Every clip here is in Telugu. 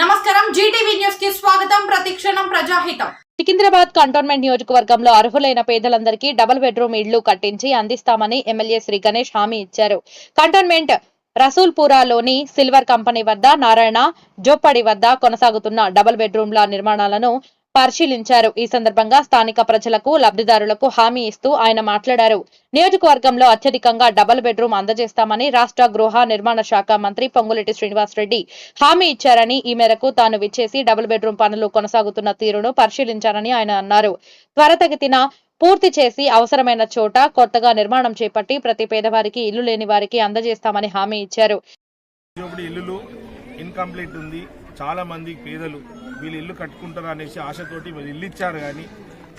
నమస్కారం జీటీవీ న్యూస్కి స్వాగతం. ప్రతిక్షణం ప్రజాహితం. సికింద్రాబాద్ కంటోన్మెంట్ నియోజకవర్గంలో అర్హులైన పేదలందరికీ డబుల్ బెడ్రూమ్ ఇళ్ళు కట్టించి అందిస్తామని ఎమ్మెల్యే శ్రీ గణేష్ హామీ ఇచ్చారు. కంటోన్మెంట్ రసూల్పురాలోని సిల్వర్ కంపెనీ వద్ద నారాయణ జోప్పడి వద్ద కొనసాగుతున్న డబుల్ బెడ్రూమ్ల నిర్మాణాలను పరిశీలించారు. ఈ సందర్భంగా స్థానిక ప్రజలకు లబ్ధిదారులకు హామీ ఇస్తూ ఆయన మాట్లాడారు. నియోజకవర్గంలో అత్యధికంగా డబుల్ బెడ్రూమ్ అందజేస్తామని రాష్ట్ర గృహ నిర్మాణ శాఖ మంత్రి పొంగులెట్టి శ్రీనివాసరెడ్డి హామీ ఇచ్చారని ఈ మేరకు తాను విచ్చేసి డబుల్ బెడ్రూమ్ పనులు కొనసాగుతున్న తీరును పరిశీలించారని ఆయన అన్నారు. త్వరతగతిన పూర్తి చేసి అవసరమైన చోట కొత్తగా నిర్మాణం చేపట్టి ప్రతి పేదవారికి ఇల్లు లేని వారికి అందజేస్తామని హామీ ఇచ్చారు. ఇన్కంప్లీట్ ఉంది. చాలా మంది పేదలు వీళ్ళు ఇల్లు కట్టుకుంటారు అనేసి ఆశతోటి వీళ్ళు ఇల్లు ఇచ్చారు కానీ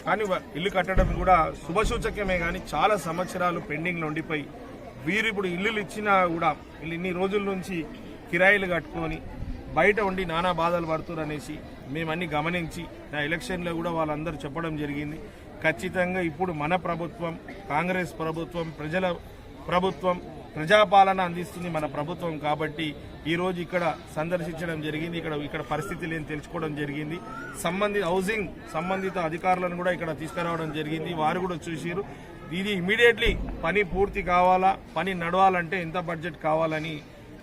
కానీ ఇల్లు కట్టడం కూడా శుభసూచకమే కానీ చాలా సంవత్సరాలు పెండింగ్లో ఉండిపోయి వీరు ఇప్పుడు ఇల్లులు ఇచ్చినా కూడా వీళ్ళు ఇన్ని రోజుల నుంచి కిరాయిలు కట్టుకొని బయట ఉండి నానా బాధలు పడుతున్నారు అనేసి మేము అన్ని గమనించి నా ఎలక్షన్లో కూడా వాళ్ళందరూ చెప్పడం జరిగింది. ఖచ్చితంగా ఇప్పుడు మన ప్రభుత్వం కాంగ్రెస్ ప్రభుత్వం ప్రజల ప్రభుత్వం ప్రజాపాలన అందిస్తుంది మన ప్రభుత్వం కాబట్టి ఈ రోజు ఇక్కడ సందర్శించడం జరిగింది. ఇక్కడ ఇక్కడ పరిస్థితులు ఏం తెలుసుకోవడం జరిగింది. సంబంధిత హౌసింగ్ సంబంధిత అధికారులను కూడా ఇక్కడ తీసుకురావడం జరిగింది. వారు కూడా చూసిరు ఇది ఇమీడియట్లీ పని పూర్తి కావాలా పని నడవాలంటే ఎంత బడ్జెట్ కావాలని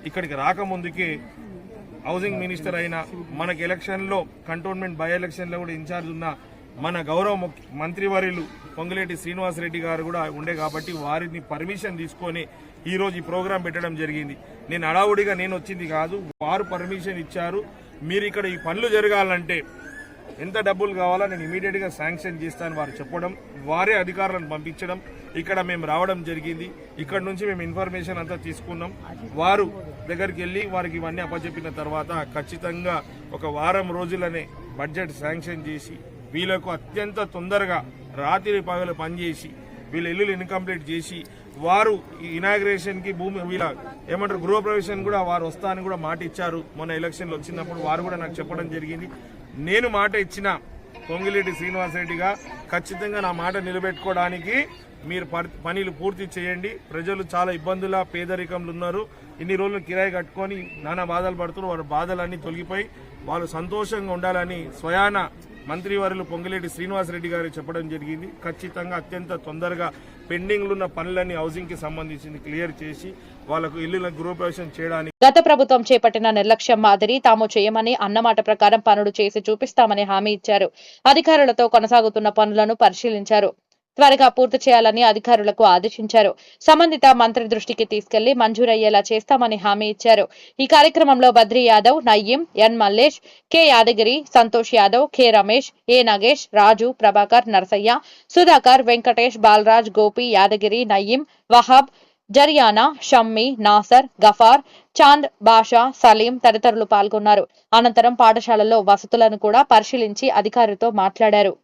ఇక్కడికి రాకముందుకే హౌసింగ్ మినిస్టర్ అయిన మనకి ఎలక్షన్లో కంటోన్మెంట్ బై ఎలక్షన్లో కూడా ఇన్ఛార్జ్ ఉన్న మన గౌరవ ముఖ్య మంత్రివర్యులు పొంగులేటి శ్రీనివాసరెడ్డి గారు కూడా ఉండే కాబట్టి వారిని పర్మిషన్ తీసుకొని ఈరోజు ఈ ప్రోగ్రాం పెట్టడం జరిగింది. నేను అడావుడిగా నేను వచ్చింది కాదు వారు పర్మిషన్ ఇచ్చారు. మీరు ఇక్కడ ఈ పనులు జరగాలంటే ఎంత డబ్బులు కావాలో నేను ఇమీడియట్గా శాంక్షన్ చేస్తాను వారు చెప్పడం వారే అధికారులను పంపించడం. ఇక్కడ మేము రావడం జరిగింది. ఇక్కడ నుంచి మేము ఇన్ఫర్మేషన్ అంతా తీసుకున్నాం. వారు దగ్గరికి వెళ్ళి వారికి ఇవన్నీ అప్పచెప్పిన తర్వాత ఖచ్చితంగా ఒక వారం రోజులనే బడ్జెట్ శాంక్షన్ చేసి వీళ్ళకు అత్యంత తొందరగా రాత్రి పగలు పనిచేసి వీళ్ళ ఇల్లులు ఇన్కంప్లీట్ చేసి వారు ఈ ఇనాగ్రేషన్కి భూమి వీళ్ళ ఏమంటారు గృహప్రవేశం కూడా వారు వస్తా అని కూడా మాట ఇచ్చారు. మొన్న ఎలక్షన్లు వచ్చినప్పుడు వారు కూడా నాకు చెప్పడం జరిగింది. నేను మాట ఇచ్చిన పొంగిరెడ్డి శ్రీనివాసరెడ్డిగా ఖచ్చితంగా నా మాట నిలబెట్టుకోవడానికి మీరు పర్- పనులు పూర్తి చేయండి. ప్రజలు చాలా ఇబ్బందుల పేదరికంలో ఉన్నారు. ఇన్ని రోజులు కిరాయి కట్టుకొని నానా బాధలు పడుతున్నారు. వారి బాధలన్నీ తొలగిపోయి వాళ్ళు సంతోషంగా ఉండాలని స్వయాన మంత్రివారులు పొంగిలేటి శ్రీనివాసరెడ్డి గారు చెప్పడం జరిగింది. ఖచ్చితంగా అత్యంత తొందరగా పెండింగ్లు ఉన్న పనులన్నీ హౌసింగ్కి సంబంధించింది క్లియర్ చేసి వాళ్ళకు ఇల్లుల గృహప్రవేశం చేయడానికి గత ప్రభుత్వం చేపట్టిన నిర్లక్ష్యం మాదిరి తాము చేయమని అన్నమాట ప్రకారం పనులు చేసి చూపిస్తామని హామీ ఇచ్చారు. అధికారులతో కొనసాగుతున్న పనులను పరిశీలించారు. త్వరగా పూర్తి చేయాలని అధికారులకు ఆదేశించారు. సంబంధిత మంత్రి దృష్టికి తీసుకెళ్ళి మంజూరయ్యేలా చేస్తామని హామీ ఇచ్చారు. ఈ కార్యక్రమంలో Badri Yadav Nayyam N Mallesh K Yadagiri Santosh Yadav K Ramesh A Nagesh Raju Prabhakar Narasayya Sudhakar Venkatesh Balraj Gopi Yadagiri Nayyam Wahab Zariyana Shammi Nasar Gaffar Chand Basha Salim తదితరులు పాల్గొన్నారు. అనంతరం పాఠశాలలో వసతులను కూడా పరిశీలించి అధికారులతో మాట్లాడారు.